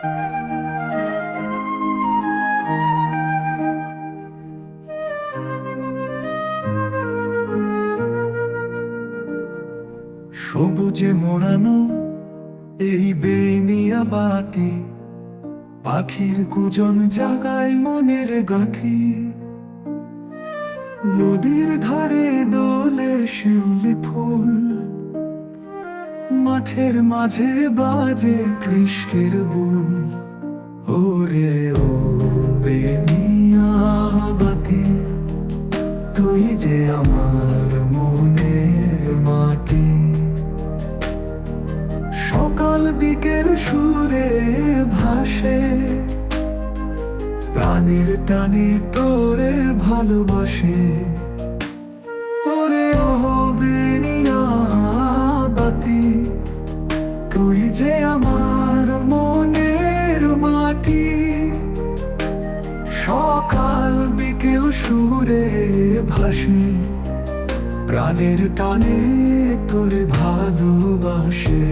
সবুজে মোড়ানো এই বেনিয়া বাতি পাখির কুজন জাগায় মনের গাঁথি। নদীর ধারে দোলে মাঠের মাঝে বাজে কৃষ্ণের বুল ওরে ও বেনিয়া বাতি, তুই যে আমার মনের মাটি। সকাল বিকেল সুরে ভাসে, প্রাণের টানে তোরে ভালোবাসে। তুই যে আমার মনের মাটি সকাল বিকেল সুরে ভাসে প্রাণের টানে তোর ভালোবাসে।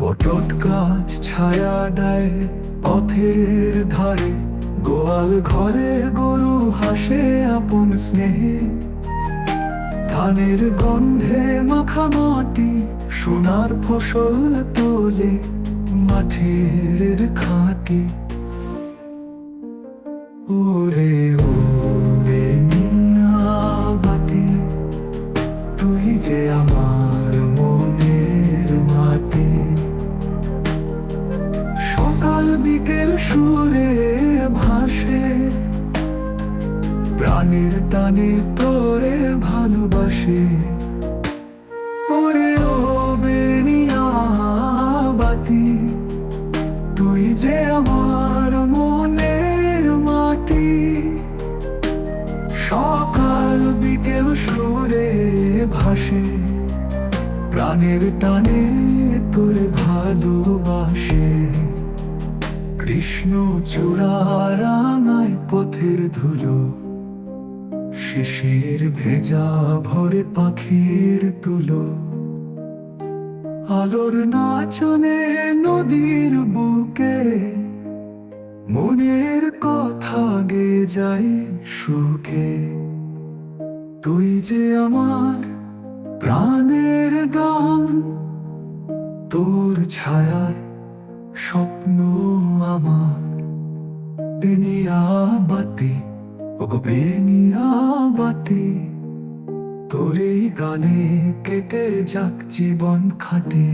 বটত গাছ ছায়া দেয় পথের ধারে, গোয়াল ঘরে গরু হাসে আপন স্নেহে। ধানের গন্ধে মাখা মাটি, সোনার ফসল তোলে মাঠের খাটি। সুরে ভাসে, প্রাণের টানে তোরে ভালোবাসে। ওরে ও বেনিয়া বাতি, তুই যে আমার মনের মাটি। সকাল বিকেল সুরে ভাসে, প্রাণের টানে তোরে কৃষ্ণ চূড়া রাঙায় পথের ধুলো। শিশির ভেজা ভরে পাখির তুলো। আলোর নাচনে নদীর বুকে মনের কথা গে যাই সুখে। তুই যে আমার প্রাণের গান, তোর ছায়ায় স্বপ্ন আমার বেনিয়া বাতি ওগো বেনিয়া বাতি তোরে গানে কেটে যাক জীবন খাটে